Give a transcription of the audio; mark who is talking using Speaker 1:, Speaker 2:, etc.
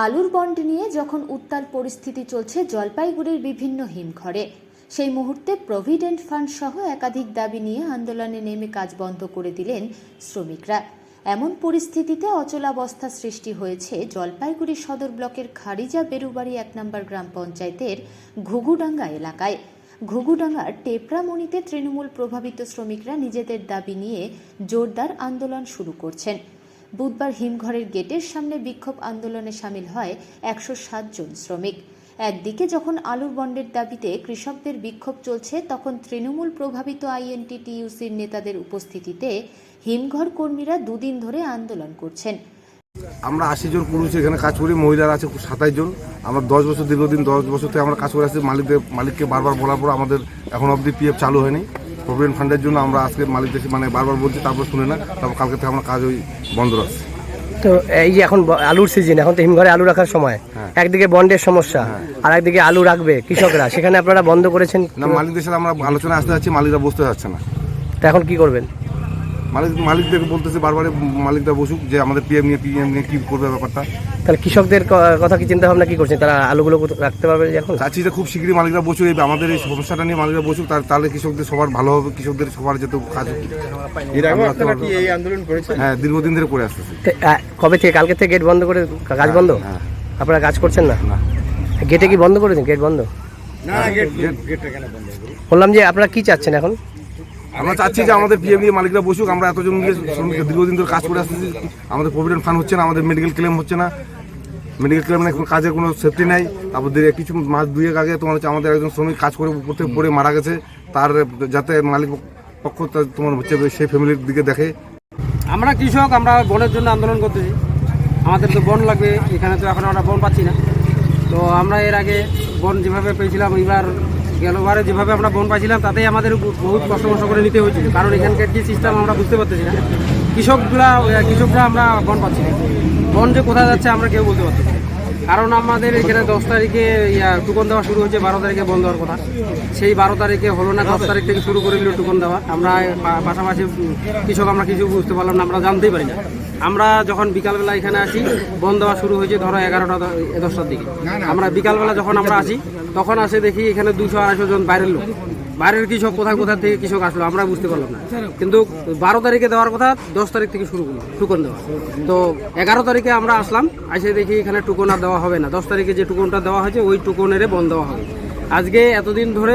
Speaker 1: আলুর বন্ড নিয়ে যখন উত্তাল পরিস্থিতি চলছে, জলপাইগুড়ির বিভিন্ন হিমঘরে। সেই মুহূর্তে প্রভিডেন্ট ফান্ড সহ একাধিক দাবি নিয়ে আন্দোলনে নেমে কাজ বন্ধ করে দিলেন শ্রমিকরা। এমন পরিস্থিতিতে অচলাবস্থা সৃষ্টি হয়েছে জলপাইগুড়ি সদর ব্লকের খারিজা বেরুবাড়ি এক নম্বর গ্রাম পঞ্চায়েতের ঘুঘুডাঙ্গা এলাকায়। ঘুঘুডাঙ্গার টেপরামণিতে তৃণমূল প্রভাবিত শ্রমিকরা নিজেদের দাবি নিয়ে জোরদার আন্দোলন শুরু করছেন। বুধবার হিমঘরের গেটের সামনে বিক্ষোভ আন্দোলনে সামিল হয় একশো জন শ্রমিক। একদিকে যখন আলুর বন্ডের দাবিতে কৃষকদের বিক্ষোভ চলছে, তখন তৃণমূল প্রভাবিত আইএনটিটিইউসির নেতাদের উপস্থিতিতে হিমঘর কর্মীরা দুদিন ধরে আন্দোলন করছেন।
Speaker 2: আমরা আশি জন পুরুষ এখানে কাজ করি, মহিলারা আছে সাতাইশ জন। আমরা দশ বছর, দীর্ঘদিন দশ বছর থেকে আমরা কাজ করে আসছি, মালিকদের, মালিককে বারবার বলার পর আমাদের এখন অবধি পিএফ চালু হয়নি। প্রভিডেন্ট ফান্ডের জন্য আমরা আজকে মালিক দেশে মানে বারবার বলছি তারপর শুনে না তারপর কালকে থেকে আমরা কাজ ওই বন্ধ রাখছি।
Speaker 3: তো এই যে এখন আলুর সিজন এখন তো হিমঘরে আলু রাখার সময়।
Speaker 2: হ্যাঁ।
Speaker 3: একদিকে বন্ডের সমস্যা আর একদিকে আলু রাখবে কৃষকরা। সেখানে আপনারা বন্ধ করেছেন
Speaker 2: না মালিকদের সাথে আমরা আলোচনা আসতে যাচ্ছি মালিকরা বুঝতে যাচ্ছে না।
Speaker 3: তো এখন কি করবেন?
Speaker 2: মালিক মালিকদেরকে বলতেছে বারবার মালিকরা বসুক যে আমাদের পিএম নিয়ে পিএম নিয়ে কী করবে ব্যাপারটা।
Speaker 3: তাহলে কৃষকদের ক- কথা কি চিন্তা ভাবনা কি করছেন? তারা আলুগুলো রাখতে পারবে এখন?
Speaker 2: চাচ্ছি যে খুব শীঘ্রই মালিকরা বসুক এই আমাদের এই সমস্যাটা নিয়ে মালিকরা বসুক তার- তাহলে কৃষকদের সবার ভালো হবে কৃষকদের সবার যাতে কাজ
Speaker 4: এই আন্দোলন করেছেন?
Speaker 2: হ্যাঁ দীর্ঘদিন ধরে করে আসতেছি।
Speaker 3: কবে থেকে? কালকে থেকে গেট বন্ধ করে কাজ বন্ধ?
Speaker 2: হ্যাঁ।
Speaker 3: আপনারা কাজ করছেন না? গেটে কি বন্ধ করেছেন? গেট বন্ধ?
Speaker 4: না গেট গেটটা কেন বন্ধ করব
Speaker 3: বললাম যে আপনারা কি চাচ্ছেন এখন?
Speaker 2: আমরা চাচ্ছি যে আমাদের পিএম নিয়ে মালিকরা বসুক, আমরা এতজন শ্রমিক দীর্ঘদিন ধরে কাজ করে আসতেছি। আমাদের প্রভিডেন্ট ফান্ড হচ্ছে না, আমাদের মেডিকেল ক্লেম হচ্ছে না। মেডিকেল ক্লেম নেই কাজের কোনো সেফটি নাই। তারপর কিছু মাস দুয়েক আগে তোমার হচ্ছে আমাদের একজন শ্রমিক কাজ করে উপর থেকে পড়ে মারা গেছে। তার যাতে মালিক পক্ষ তোমার হচ্ছে সেই ফ্যামিলির দিকে দেখে।
Speaker 5: আমরা কৃষক, আমরা বনের জন্য আন্দোলন করতেছি। আমাদের তো বন লাগবে, এখানে তো এখন আমরা বন পাচ্ছি না। তো আমরা এর আগে বন যেভাবে পেয়েছিলাম, এবার গেলবারে যেভাবে আমরা বন পাইছিলাম, তাতেই আমাদের বহুত কষ্ট মষ্ট করে নিতে হয়েছিল। কারণ এখানকার যে সিস্টেম আমরা বুঝতে পারতেছি না। কৃষকরা কৃষকরা আমরা বন পাচ্ছি না। বন যে কোথায় যাচ্ছে আমরা কেউ বলতে পারতেছি না। কারণ আমাদের এখানে দশ তারিখে টুকন দেওয়া শুরু হয়েছে, বারো তারিখে বন্ধ হওয়ার কথা। সেই বারো তারিখে হলো না, দশ তারিখ থেকে শুরু করে দিল টুকন দেওয়া। আমরা পাশাপাশি কৃষক আমরা কিছু বুঝতে পারলাম না, আমরা জানতেই পারি না। আমরা যখন বিকালবেলা এখানে আসি, বন্ধ দেওয়া শুরু হয়েছে ধরো এগারোটা দশটার দিকে। আমরা বিকালবেলা যখন আমরা আসি, তখন আসে দেখি এখানে দুশো আড়াইশো জন বাইরের লোক। বাইরের কৃষক কোথায় কোথা থেকে কৃষক আসলো আমরা বুঝতে পারলাম না। কিন্তু বারো তারিখে দেওয়ার কথা দশ তারিখ থেকে শুরু করল টুকন দেওয়া। তো এগারো তারিখে আমরা আসলাম এসে দেখি এখানে টুকন আর দেওয়া হবে না। দশ তারিখে যে টুকনটা দেওয়া হয়েছে, ওই টুকনেরে বন্ধ দেওয়া হবে। আজকে এতদিন ধরে